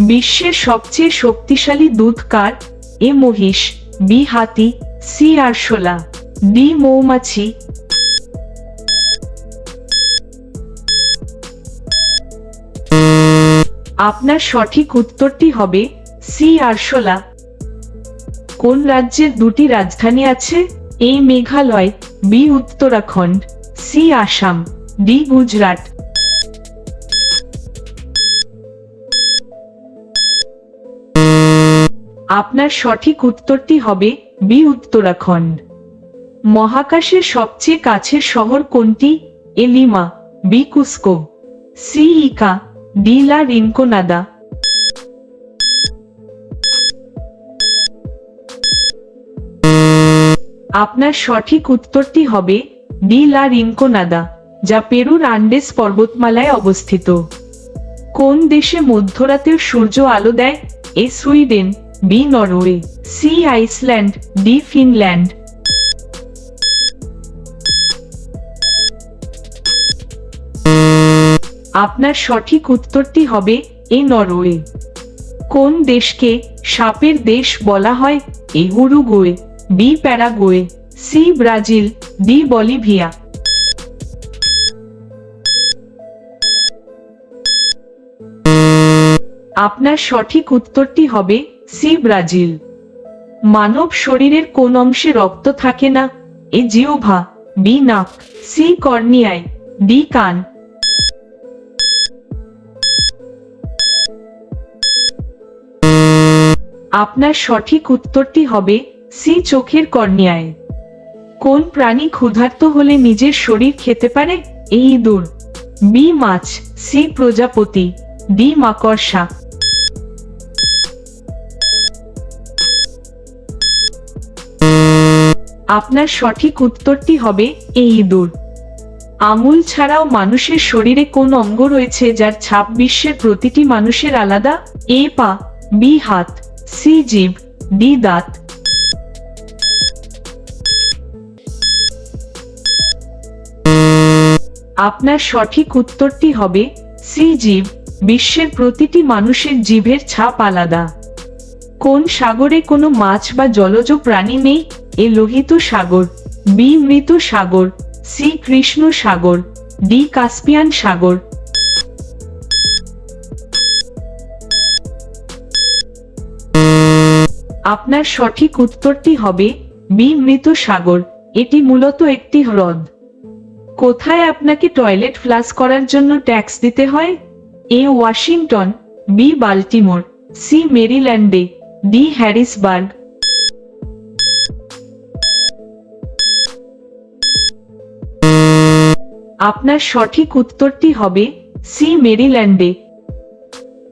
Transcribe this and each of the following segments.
বিশ্বের সবচেয়ে শক্তিশালী দুধ কার? এ মহিষ, বি হাতি, সি আরশোলা, ডি মৌমাছি। আপনার সঠিক উত্তরটি হবে সি আরশোলা। কোন রাজ্যের দুটি রাজধানী আছে? A Meghalaya, B Uttarakhand, C Assam, D Gujarat. আপনার সঠিক উত্তরটি হবে বি উত্তরাখণ্ড। মহাকাশের সবচেয়ে কাছের শহর কোনটি? A Lima B Cusco, C Ica, D La Rinconada. আপনার সঠিক উত্তরটি হবে ডি লা রিনকোনাদা, যা পেরুর আন্ডেস পর্বতমালায় অবস্থিত। কোন দেশে মধ্যরাতের সূর্য আলো দেয়? A Sweden B Norway, C Iceland, D Finland. আপনার সঠিক উত্তরটি হবে এ নরওয়ে। কোন দেশকে সাপের দেশ বলা হয়? A Uruguay, B Paraguay, C Brazil, D Bolivia. আপনার সঠিক উত্তরটি হবে সি ব্রাজিল। মানব শরীরের কোন অংশে রক্ত থাকে না। এ জিওভা, বি নাক, সি কর্নিয়ায়, ডি কান। আপনার সঠিক উত্তরটি হবে সি চোখের কর্নিয়ায়। কোন প্রাণী ক্ষুধার্ত হলে নিজের শরীর খেতে পারে? এই ইঁদুর, বি মাছ, সি প্রজাপতি, ডি মাকড়সা। আপনার সঠিক উত্তরটি হবে এই ইঁদুর। আঙুল ছাড়াও মানুষের শরীরে কোন অঙ্গ রয়েছে যার ছাপ বিশ্বের প্রতিটি মানুষের আলাদা? এ পা, বি হাত, সি জীব, ডি দাঁত। আপনার সঠিক উত্তরটি হবে সি জীব, বিশ্বের প্রতিটি মানুষের জীবের ছাপ আলাদা। কোন সাগরে কোনো মাছ বা জলজ প্রাণী নেই? এ লোহিত সাগর, বি মৃত সাগর, সি কৃষ্ণ সাগর, ডি কাস্পিয়ান সাগর। আপনার সঠিক উত্তরটি হবে বি মৃত সাগর, এটি মূলত একটি হ্রদ। কোথায় আপনাকে টয়লেট ফ্লাশ করার জন্য ট্যাক্স দিতে হয়? A Washington, B Baltimore, C মেরিল্যান্ডে, D Harrisburg. আপনার সঠিক উত্তরটি হবে সি মেরিল্যান্ডে।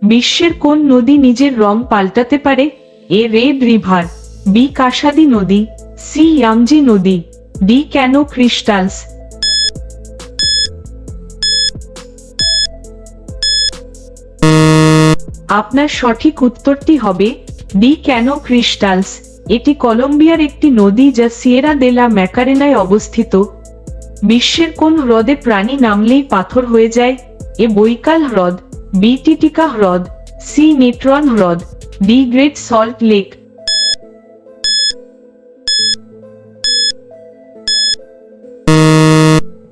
বিশ্বের কোন নদী নিজের রং পাল্টাতে পারে? এ রেড রিভার, বি কাসাদি নদী, সি ইয়াংজি নদী, ডি ক্যানো ক্রিস্টালস। আপনার সঠিক উত্তরটি হবে ডি ক্যানো ক্রিস্টালস। এটি কলম্বিয়ার একটি নদী যা সিয়েরা দেলা ম্যাকারেনায় অবস্থিত। বিশ্বের কোন হ্রদে প্রাণী নামলেই পাথর হয়ে যায়? এ বৈকাল হ্রদ, বি টিটিকা হ্রদ, সি নেট্রন হ্রদ, ডি গ্রেট সল্ট লেক।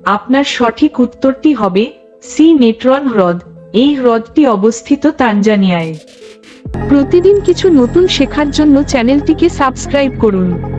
আপনার সঠিক উত্তরটি হবে সি নেট্রন হ্রদ। এই হ্রদটি অবস্থিত তানজানিয়ায়। প্রতিদিন কিছু নতুন শেখার জন্য চ্যানেলটিকে সাবস্ক্রাইব করুন।